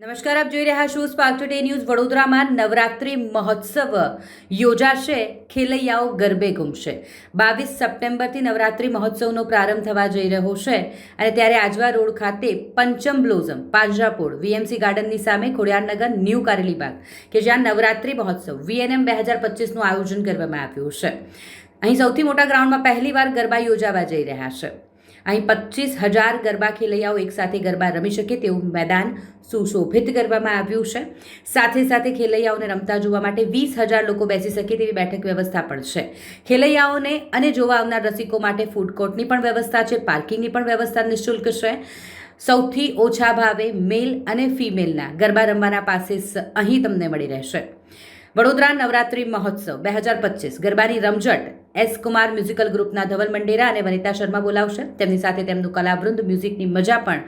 નમસ્કાર, આપ જોઈ રહ્યા છો સ્પાર્ક ટુડે ન્યૂઝ વડોદરામાં નવરાત્રિ મહોત્સવ યોજાશે, ખેલૈયાઓ ગરબે ઘૂમશે. બાવીસ સપ્ટેમ્બરથી નવરાત્રિ મહોત્સવનો પ્રારંભ થવા જઈ રહ્યો છે અને ત્યારે આજવા રોડ ખાતે પંચમ બ્લોઝમ, પાંજરાપોળ, વીએમસી ગાર્ડનની સામે ખોડિયારનગર ન્યૂ કારેલીબાગ કે જ્યાં નવરાત્રિ મહોત્સવ, વીએનએમ બે હજાર પચીસનું આયોજન કરવામાં આવ્યું છે. અહીં સૌથી મોટા ગ્રાઉન્ડમાં પહેલીવાર ગરબા યોજાવા જઈ રહ્યા છે. અહીં પચીસ હજાર ગરબા ખેલૈયાઓ એકસાથે ગરબા રમી શકે તેવું મેદાન સુશોભિત કરવામાં આવ્યું છે. સાથે સાથે ખેલૈયાઓને રમતા જોવા માટે વીસ હજાર લોકો બેસી શકે તેવી બેઠક વ્યવસ્થા પણ છે. ખેલૈયાઓને અને જોવા આવનાર રસિકો માટે ફૂડ કોર્ટની પણ વ્યવસ્થા છે પાર્કિંગની પણ વ્યવસ્થા નિઃશુલ્ક છે. સૌથી ઓછા ભાવે મેલ અને ફિમેલના ગરબા રમવાના પાસીસ અહીં તમને મળી રહેશે. વડોદરા નવરાત્રિ મહોત્સવ બે હજાર પચીસ ગરબાની રમઝટ એસ કુમાર મ્યુઝિકલ ગ્રુપના ધવલ મંડેરા અને વનિતા શર્મા બોલાવશે. તેમની સાથે તેમનું કલાવૃંદ, મ્યુઝિકની મજા પણ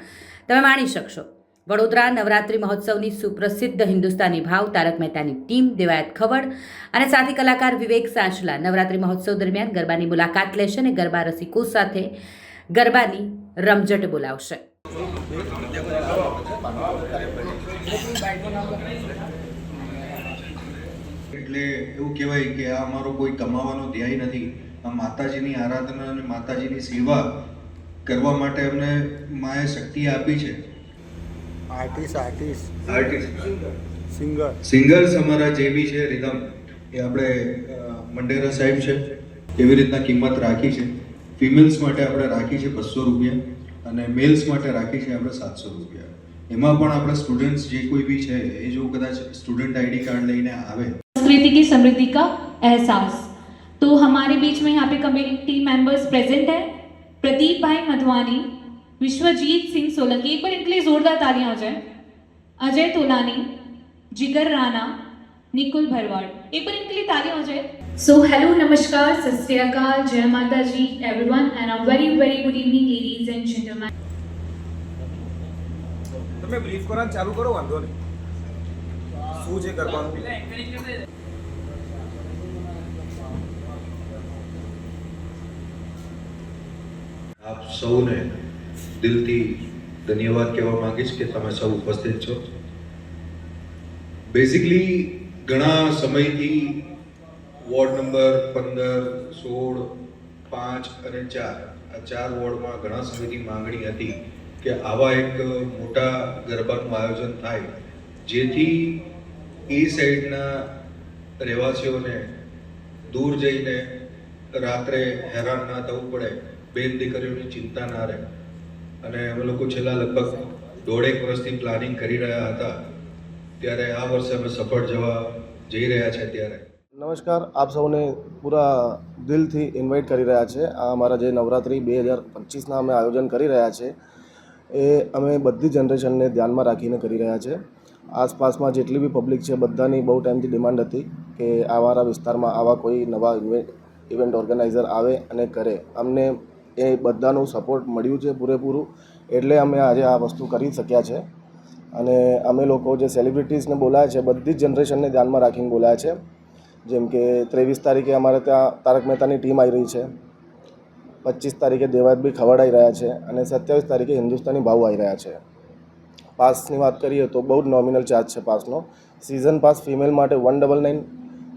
તમે માણી શકશો. વડોદરા નવરાત્રિ મહોત્સવની સુપ્રસિદ્ધ હિન્દુસ્તાની ભાવ તારક મહેતાની ટીમ, દેવાયત ખવડ અને સાથી કલાકાર વિવેક સાંચલા નવરાત્રિ મહોત્સવ દરમિયાન ગરબાની મુલાકાત લેશે અને ગરબા રસિકો સાથે ગરબાની રમઝટ બોલાવશે. એટલે એવું કહેવાય કે આ અમારો કોઈ કમાવાનો ધ્યેય નથી. આ માતાજીની આરાધના અને માતાજીની સેવા કરવા માટે અમને માએ શક્તિ આપી છે. Artist artist artist singer singers અમારા જે બી છે રિધમ એ આપણે મંડેરા સાહેબ છે એવી રીતના કિંમત રાખી છે. ફિમેલ્સ માટે આપણે રાખી છે બસો રૂપિયા અને મેલ્સ માટે રાખી છે આપણે સાતસો રૂપિયા. એમાં પણ આપણા સ્ટુડન્ટ્સ જે કોઈ બી છે એ જો કદાચ સ્ટુડન્ટ આઈડી કાર્ડ લઈને આવે संस्कृति की समृद्धि का एहसास तो हमारे बीच में यहाँ पे कमेटी मेंबर्स प्रेजेंट है प्रदीप भाई मधवानी विश्वजीत सिंह सोलंकी एक बार इनके लिए जोरदार तालियां हो जाए अजय तोलानी जिगर राणा निकुल भरवाड़ एक बार इनके लिए तालियां हो जाए सो हेलो नमस्कार सत श्री अकाल जय माता जी everyone and uh very very good evening ladies and gentleman તમે બ્રીફ કરવાનું ચાલુ કરો વાંધો નહીં શું છે કરવાનું? આપ સૌને દિલથી ધન્યવાદ કહેવા માંગીશ કે તમે સૌ ઉપસ્થિત છો. બેઝિકલી ઘણા સમયથી વોર્ડ નંબર પંદર, સોળ, પાંચ અને ચાર, આ ચાર વોર્ડમાં ઘણા સમયથી માંગણી હતી કે આવા એક મોટા ગરબાનું આયોજન થાય, જેથી એ સાઈડના રહેવાસીઓને દૂર જઈને રાત્રે હેરાન ના થવું પડે, બેન દીકરીઓની ચિંતા ના રહે. અને અમે લોકો છેલ્લા લગભગ દોઢેક વર્ષથી પ્લાનિંગ કરી રહ્યા હતા. ત્યારે આ વર્ષે અમે સફળ જવા જઈ રહ્યા છે ત્યારે. નમસ્કાર, આપ સૌને પૂરા દિલથી ઇન્વાઇટ કરી રહ્યા છે. આ અમારા જે નવરાત્રિ બે હજાર પચીસના અમે આયોજન કરી રહ્યા છે. એ અમે બધી જનરેશનને ધ્યાનમાં રાખીને કરી રહ્યા છે. આસપાસમાં જેટલી બી પબ્લિક છે, બધાની બહુ ટાઈમથી ડિમાન્ડ હતી કે અમારા વિસ્તારમાં આવા કોઈ નવા ઇવેન્ટ ઓર્ગેનાઇઝર આવે અને કરે. અમને એ બધાનું સપોર્ટ મળ્યું છે પૂરેપૂરું, એટલે અમે આજે આ વસ્તુ કરી શક્યા છે. અને અમે લોકો જે સેલિબ્રિટીઝને બોલાયા છે, બધી જ જનરેશનને ધ્યાનમાં રાખીને બોલાયા છે. જેમ કે ત્રેવીસ તારીખે અમારે ત્યાં તારક મહેતાની ટીમ આવી રહી છે. પચીસ તારીખે દેવાયતભાઈ ખવડાવી રહ્યા છે અને સત્યાવીસ તારીખે હિન્દુસ્તાની ભાવ આવી રહ્યા છે. પાસની વાત કરીએ તો બહુ જ નોમિનલ ચાર્જ છે પાસનો. સિઝન પાસ ફિમેલ માટે વન ડબલ નાઇન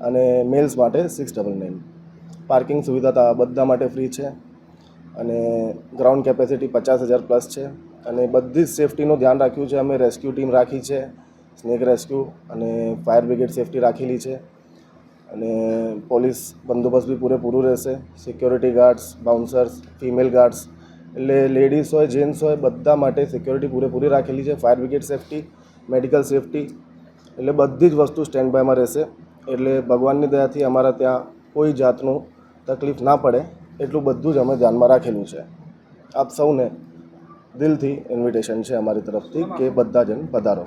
અને મેલ્સ માટે સિક્સ ડબલ નાઇન પાર્કિંગ સુવિધા બધા માટે ફ્રી છે અને ગ્રાઉન્ડ કેપેસિટી પચાસ હજાર પ્લસ છે અને બધી જ સેફટીનું ધ્યાન રાખ્યું છે. અમે રેસ્ક્યુ ટીમ રાખી છે સ્નેક રેસ્ક્યુ અને ફાયર બ્રિગેડ સેફટી રાખેલી છે. અને પોલીસ બંદોબસ્ત બી પૂરેપૂરું રહેશે. Security guards bouncers female guards એટલે લેડીઝ હોય જેન્ટ્સ હોય બધા માટે સિક્યોરિટી પૂરેપૂરી રાખેલી છે. Fire brigade safety medical safety એટલે બધી જ વસ્તુ સ્ટેન્ડ બાયમાં રહેશે. એટલે ભગવાનની દયાથી અમારા ત્યાં કોઈ જાતનું તકલીફ ના પડે. એટલું બધું જ અમે ધ્યાનમાં રાખેલું છે. આપ સૌને દિલથી ઇન્વિટેશન છે અમારી તરફથી કે બધા જણ પધારો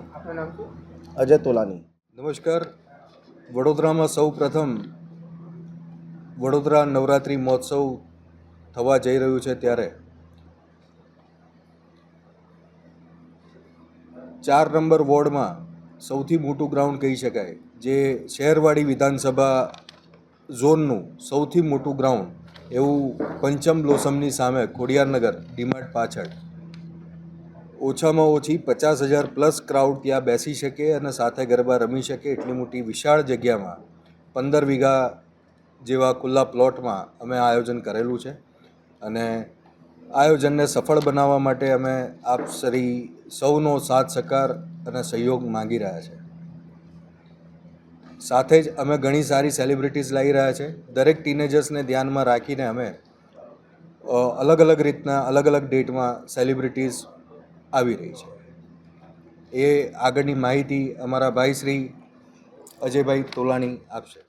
અજય તોલાની. નમસ્કાર. વડોદરામાં સૌ પ્રથમ વડોદરા નવરાત્રિ મહોત્સવ થવા જઈ રહ્યું છે ત્યારે. ચાર નંબર વોર્ડમાં સૌથી મોટું ગ્રાઉન્ડ કહી શકાય, જે શહેરવાડી વિધાનસભા ઝોનનું સૌથી મોટું ગ્રાઉન્ડ, એવું પંચમ બ્લોસમની સામે ખોડિયારનગર ડીમાર્ટ પાછળ. ઓછામાં ઓછી પચાસ હજાર પ્લસ ક્રાઉડ ત્યાં બેસી શકે અને સાથે ગરબા રમી શકે એટલી મોટી વિશાળ જગ્યામાં. પંદર વીઘા જેવા ખુલ્લા પ્લોટમાં અમે આયોજન કરેલું છે અને આયોજનને સફળ બનાવવા માટે અમે આપ સરી સૌનો સાથ સહકાર અને સહયોગ માંગી રહ્યા છે. સાથે જ અમે ઘણી સારી સેલિબ્રિટીઝ લાવી રહ્યા છે. દરેક ટીનેજર્સને ધ્યાનમાં રાખીને અમે અલગ અલગ રીતના અલગ અલગ ડેટમાં સેલિબ્રિટીઝ આવી રહી છે. એ આગળની માહિતી અમારા ભાઈ શ્રી અજયભાઈ તોલાણી આપશે.